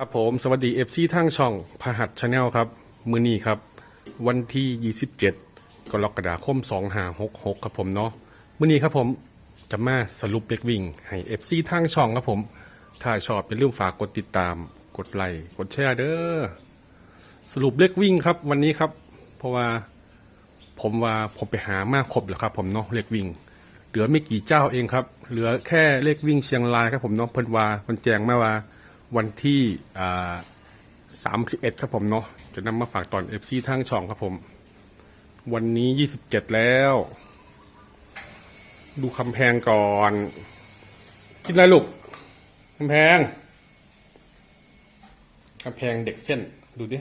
ครับผมสวัสดีเอฟซีทางช่องพหัสชาแนลครับมือนี้ครับ วันที่ 27 กรกฎาคม 2566 ครับผมเนาะมือนี้ครับผมจะมาสรุปเล็กวิ่ง ให้เอฟซีทางช่องครับผม ถ้าชอบอย่าลืมฝากกดติดตาม กดไลค์กดแชร์เด้อสรุปเล็กวิ่งครับวันนี้ครับ เพราะว่าผมว่าผมไปหามากครบแล้วครับผมเนาะเล็กวิ่ง เหลือไม่กี่เจ้าเองครับ เหลือแค่เลขวิ่งเชียงรายครับผมเนาะเพิ่นว่าเพิ่นแจงมาว่า วันที่สามสิบเอ็ดครับผมเนาะจะนำมาฝากตอนเอฟซีทางช่องครับผม วันนี้ยี่สิบเจ็ดแล้ว ดูคำแพงก่อนกินอะไรลูกคำแพงคำแพงเด็กเส้น ดูดิ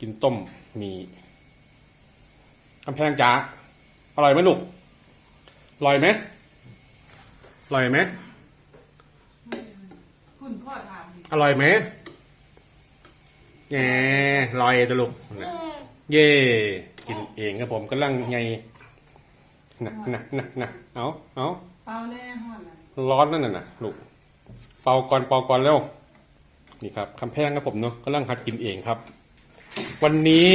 กินต้มมีคำแพงจ๋าอร่อยไหมลูกลอยไหมลอยไหม คุณพ่อถามดิอร่อยไหมแง่ลอยตัวลูกเย่กินเองครับผมกำลังไงนะนะนะนะเอาเอาเปล่าแน่ห่อนน่ะร้อนนั่นน่ะนะลูกเป่าก่อนเป่าก่อนเร็วนี่ครับคำแพงครับผมเนาะกำลังหัดกินเองครับ วันนี้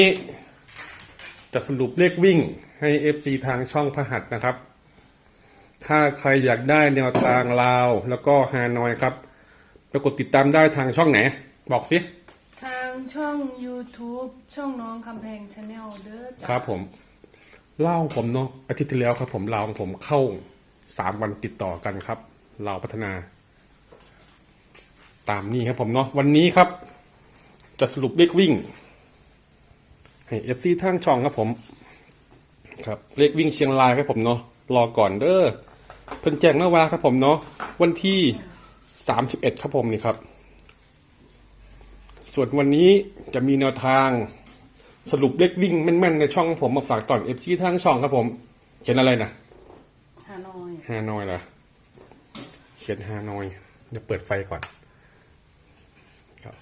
จะสรุปเลขวิ่งให้ FC ทางช่องพหัสนะครับ ถ้าใครอยากได้แนวทางลาว แล้วก็ฮานอยครับ ปรากฏติดตามได้ทางช่องไหน บอกสิ ทางช่อง YouTube ช่องน้องคำแพงชาแนลเด้อจ้ะครับผม เล่าของผมเนาะอาทิตย์ที่แล้วครับ ผมลาวของผมเข้าสามวันติดต่อกันครับลาวพัฒนา ตามนี้ครับผมเนาะวันนี้ครับ จะสรุปเลขวิ่งให้เอฟซีทางช่องครับผม ครับเลขวิ่งเชียงรายครับผมเนาะรอก่อนเด้อเพิ่นแจ้งเมื่อวานครับผมเนาะวันที่ สามสิบเอ็ดครับผมนี่ครับ ส่วนวันนี้จะมีแนวทางสรุปเลขวิ่งแม่นๆในช่องผมมาฝากตอนเอฟซีทางช่องครับผม เขียนอะไรนะฮานอยฮานอยเหรอเขียนฮานอยเดี๋ยวเปิดไฟก่อนครับ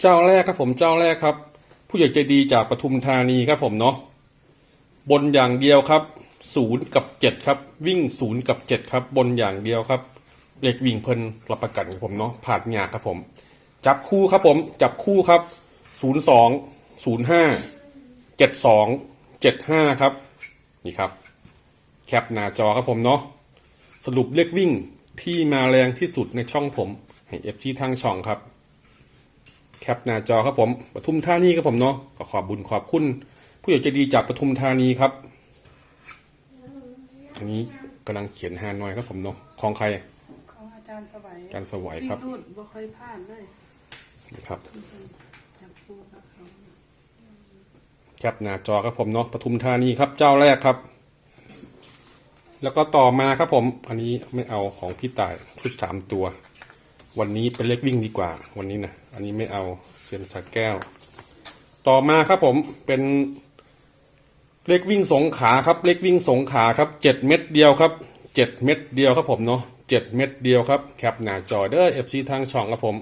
เจ้าแรกครับผมเจ้าแรกครับ ผู้ใหญ่ใจดีจากปทุมธานีครับผมเนาะบนอย่างเดียวครับ ศูนย์กับเจ็ดครับ วิ่งศูนย์กับเจ็ดครับ บนอย่างเดียวครับเลขวิ่งเพลินรับประกันครับผมเนาะผ่านงาครับผม จับคู่ครับผม จับคู่ครับศูนย์สองศูนย์ห้าเจ็ดสองเจ็ดห้าครับ นี่ครับ แคปหน้าจอครับผมเนาะสรุปเลขวิ่งที่มาแรงที่สุดในช่องผมให้เอฟที่ทางช่องครับ แคปหน้าจอครับผมปทุมธานีครับผมเนาะก็ขอบบุญขอบคุณ ผู้ใหญ่ใจดีจากปทุมธานีครับ อันนี้กำลังเขียนฮานอยครับผมเนาะของใครของอาจารย์สวัยอาจารย์สวัยพี่ครับนูดบ่เคยพลาดเลยนี่ครับจับคู่กับเขาแคปหน้าจอครับผมเนาะปทุมธานีครับเจ้าแรกครับ แล้วก็ต่อมาครับผม อันนี้ไม่เอาของพี่ต่ายชุดสามตัว วันนี้เป็นเลขวิ่งดีกว่า วันนี้นะอันนี้ไม่เอาเซียนสักแก้ว ต่อมาครับผมเป็น เลขวิ่งสงขาครับเลขวิ่งสงขาครับเจ็ดเม็ดเดียวครับเจ็ดเม็ดเดียวครับผมเนาะเจ็ดเม็ดเดียวครับแคปหน้าจอเด้อเอฟซีทางช่องครับผม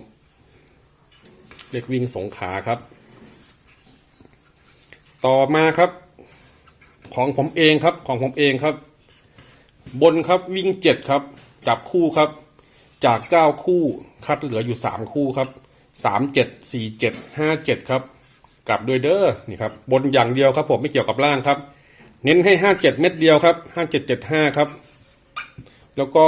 เลขวิ่งสงขาครับ ต่อมาครับ ของผมเองครับของผมเองครับ บนครับวิ่งเจ็ดครับ จับคู่ครับ จากเก้าคู่คัดเหลืออยู่สามคู่ครับสามเจ็ดสี่เจ็ดห้าเจ็ดครับ กลับด้วยเด้อนี่ครับบนอย่างเดียวครับผมไม่เกี่ยวกับล่างครับ เน้นให้ห้าเจ็ดเม็ดเดียวครับห้าเจ็ดเจ็ดห้าครับ แล้วก็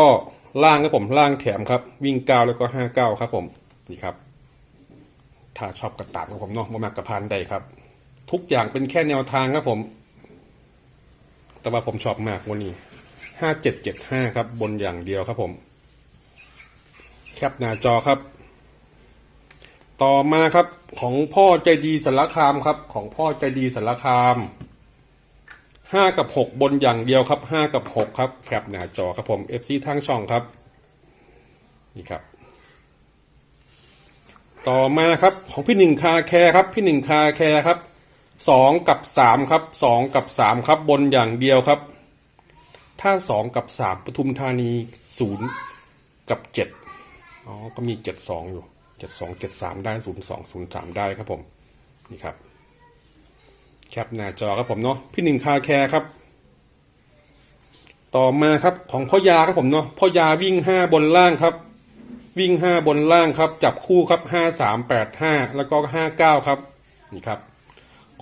ล่างครับผมล่างแถมครับ วิ่งเก้าแล้วก็ห้าเก้าครับผมนี่ครับ ถ้าชอบกระตามของผมเนาะมามากกระพานใดครับ ทุกอย่างเป็นแค่แนวทางครับผม แต่ว่าผมชอบมากวันนี้ห้าเจ็ดเจ็ดห้าครับ บนอย่างเดียวครับผม แคปหน้าจอครับ ต่อมาครับของพ่อใจดีสารคามครับ ของพ่อใจดีสารคามห้ากับหกบนอย่างเดียวครับห้ากับหกครับแคปหน้าจอครับผมเอฟซีทางช่องครับนี่ครับ ต่อมาครับของพี่หนึ่งคาแคร์ครับพี่หนึ่งคาแคร์ครับสองกับสามครับสองกับสามครับบนอย่างเดียวครับ ถ้าสองกับสามปทุมธานีศูนย์กับเจ็ดอ๋อก็มีเจ็ดสองอยู่ เจ็ดสองเจ็ดสามได้ศูนย์สองศูนย์สามได้ครับผมนี่ครับแคปหน้าจอครับผมเนาะพี่หนึ่งคาแคร์ครับ ต่อมาครับของพ่อยาครับผมเนาะพ่อยาวิ่งห้าบนล่างครับ วิ่งห้าบนล่างครับ จับคู่ครับห้าสามแปดห้าแล้วก็ห้าเก้าครับนี่ครับ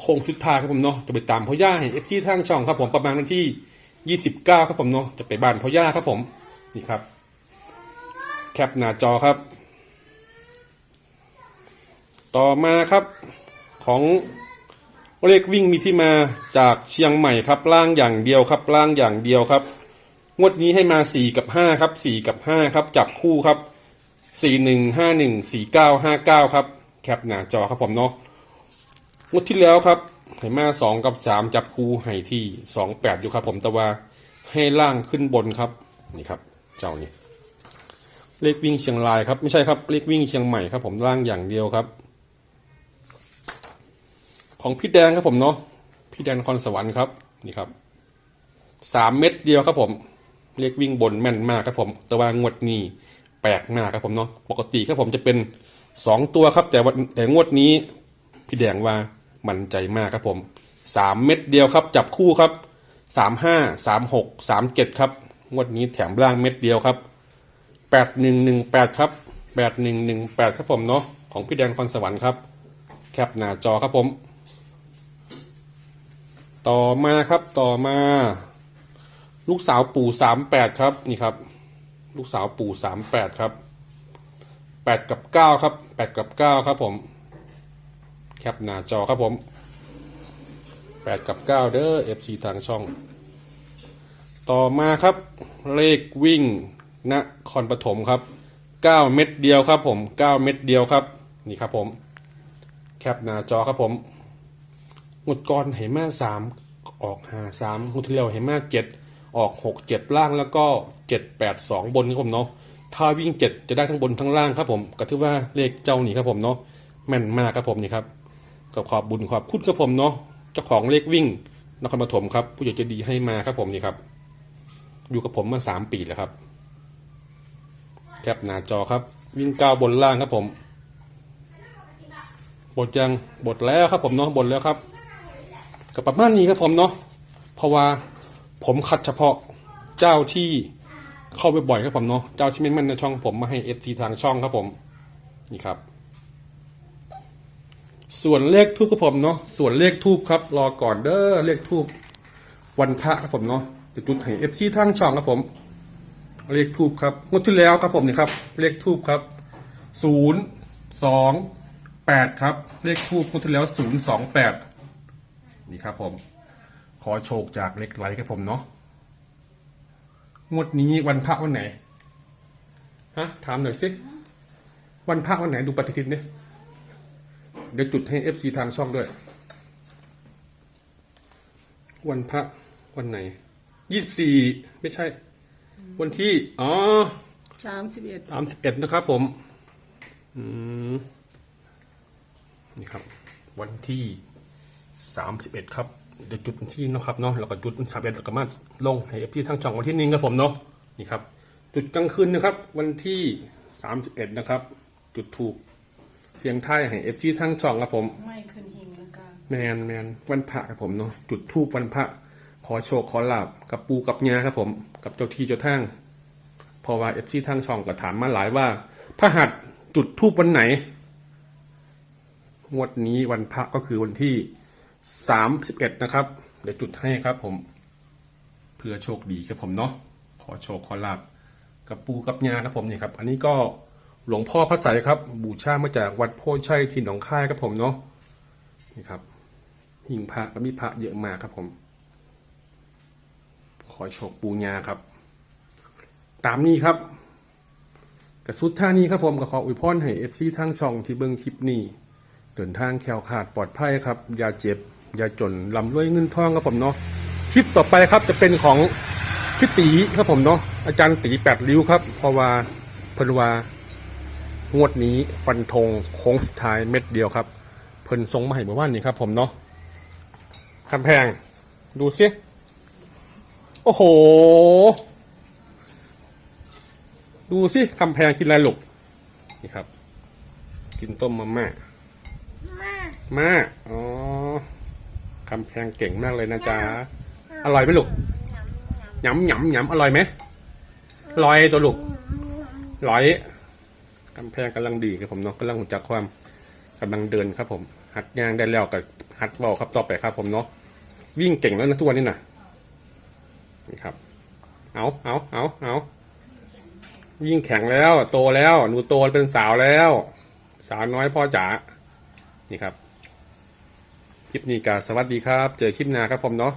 โค้งสุดท้ายครับผมเนาะจะไปตามพ่อย่าให้เอฟซีทางช่องครับผมประมาณวันที่ยี่สิบเก้าครับผมเนาะจะไปบ้านพ่อย่าครับผมนี่ครับ แคปหน้าจอครับ ต่อมาครับของเลขวิ่งมีที่มาจากเชียงใหม่ครับล่างอย่างเดียวครับล่างอย่างเดียวครับ งวดนี้ให้มาสี่กับห้าครับสี่กับห้าครับ จับคู่ครับสี่หนึ่งห้าหนึ่งสี่เก้าห้าเก้าครับ แคปหน้าจอครับผมเนาะงวดที่แล้วครับให้มาสองกับสามจับคู่ให้ที่สองแปดอยู่ครับผมแต่ว่าให้ล่างขึ้นบนครับนี่ครับ เจ้านี่เลขวิ่งเชียงรายครับไม่ใช่ครับเลขวิ่งเชียงใหม่ครับผมล่างอย่างเดียวครับ ของพี่แดงครับผมเนาะพี่แดงนครสวรรค์ครับนี่ครับสามเม็ดเดียวครับผมเรียกวิ่งบนแม่นมากครับผมแต่ว่างวดนี้แปลกมากครับผมเนาะปกติครับผมจะเป็นสองตัวครับ แต่ว่าแต่งวดนี้ พี่แดงว่ามั่นใจมากครับผมสามเม็ดเดียวครับ จับคู่ครับสามห้าสามหกสามเจ็ดครับงวดนี้แถมล่างเม็ดเดียวครับแปดหนึ่งหนึ่งแปดครับแปดหนึ่งหนึ่งแปดครับผมเนาะของพี่แดงนครสวรรค์ครับ แคปหน้าจอครับผม ต่อมาครับต่อมา ลูกสาวปู่สามแปดครับนี่ครับ ลูกสาวปู่สามแปดครับแปดกับเก้าครับแปดกับเก้าครับผม แคปหน้าจอครับผมแปดกับเก้าเด้อเอฟซีทางช่อง ต่อมาครับ เลขวิ่งนครปฐมครับเก้าเม็ดเดียวครับผมเก้าเม็ดเดียวครับ นี่ครับผม แคปหน้าจอครับผม งวดก่อนเห็นมาสามออกหาสามงวดที่แล้วเห็นมาเจ็ดออกหกเจ็ดล่างแล้วก็เจ็ดแปดสองบนครับผมเนาะถ้าวิ่งเจ็ดจะได้ทั้งบนทั้งล่างครับผมก็ถือว่าเลขเจ้านี่ครับผมเนาะแม่นมากครับผมนี่ครับก็ขอบบุญขอบคุณครับผมเนาะเจ้าของเลขวิ่งนครปฐมครับ ผู้ใหญ่ใจะดีให้มาครับผมนี่ครับ อยู่กับผมมาสามปีแล้วครับแคปหน้าจอครับ วิ่งเก้าบนล่างครับผมบทยังบทแล้วครับผมเนาะบทแล้วครับ กับประมาณนี้ครับผมเนาะเพราะว่าผมคัดเฉพาะเจ้าที่เข้าไปบ่อยครับผมเนาะเจ้าที่แม่นๆในช่องผมมาให้เอฟทีทางช่องครับผมนี่ครับ ส่วนเลขทูบครับผมเนาะส่วนเลขทูบครับ รอก่อนเด้อเลขทูบวันพระครับผมเนาะจะจุดให้เอฟซีทางช่องครับผม เลขทูบครับงวดที่แล้วครับผมนี่ครับ เลขทูบครับศูนย์สองแปดครับ เลขคู่พุทธแล้วศูนย์สองแปด นี่ครับผม ขอโชคจากเล็กไหลครับผมเนาะงวดนี้วันพระวันไหนฮะถามหน่อยสิวันพระวันไหนดูปฏิทินเนี่ยเดี๋ยวจุดให้เอฟซีทางช่องด้วย วันพระวันไหนยี่สิบสี่ไม่ใช่ วันที่ อ๋อสามสิบเอ็ดสามสิบเอ็ดนะครับ ผม อืม นี่ครับ วันที่ สามสิบเอ็ดครับเดี๋ยวจุดวันที่เนาะครับเนาะแล้วก็จุดวันสามเอ็ดแล้วก็มาลงให้เอฟที่ทั้งช่องวันที่หนึ่งครับผมเนาะนี่ครับ จุดกลางคืนนะครับ วันที่สามสิบเอ็ดนะครับ จุดถูกเสียงไทายให้เอฟที่ทั้งช่องครับผมไม่ขึ้นหิงแล้วก็แมนแมนวันพระครับผมเนาะจุดทูบวันพระขอโชคขอลาบกับปูกับยาครับผม กับเจ้าที่เจ้าทางเพราะว่าเอฟซีทางช่องก็ถามมาหลายว่าพระหัสจุดทูบวันไหนงวดนี้วันพระก็คือวันที่ สามสิบเอ็ดนะครับ เดี๋ยวจุดให้ครับผม เพื่อโชคดีครับผมเนาะขอโชคขอลาบกับปูกับยาครับผมนี่ครับ อันนี้ก็หลวงพ่อพระไสยครับ บูชามาจากวัดโพชัยที่หนองคายครับผมเนาะนี่ครับหิ่งพระก็มีพระเยอะมากครับผม ขอโชคปูญาครับ ตามนี้ครับกระสุดท่านี้ครับผมก็ขออวยพรให้เอฟซีทางช่องที่เบิ้งคลิปนี้เดินทางแคล้วขาดปลอดภัยครับ อย่าเจ็บ อย่าจนลำรวยเงินทองครับผมเนาะคลิปต่อไปครับจะเป็นของพี่ตีครับผมเนาะอาจารย์ตีแปดริ้วครับเพราะว่าเพนว่างวดนี้ฟันธงโค้งสุดท้ายเม็ดเดียวครับ เพิ่นทรงมาให้เมื่อวานนี้ครับผมเนาะคำแพงดูสิโอ้โห ดูสิคำแพงกินอะไรลูกนี่ครับ กินต้มมาม่ามากอ๋อ คำแพงเก่งมากเลยนะจ๊ะ อร่อยไหมลูกหยำหยำหยำอร่อยไหมลอยตัวลูกลอยกำแพงกำลังดีครับผมเนาะกำลังหุ่นจักความกำลังเดินครับผม หัดย่างได้แล้วกับหัดเบาครับต่อไปครับผมเนาะวิ่งเก่งแล้วนะทุกวันนี้นะนี่ครับ เอาเอาเอาเอาวิ่งแข็งแล้ว โตแล้ว หนูโตเป็นสาวแล้ว สาวน้อยพ่อจ๋านี่ครับ คลิปนี้ก็สวัสดีครับ เจอคลิปหน้าครับผมเนาะ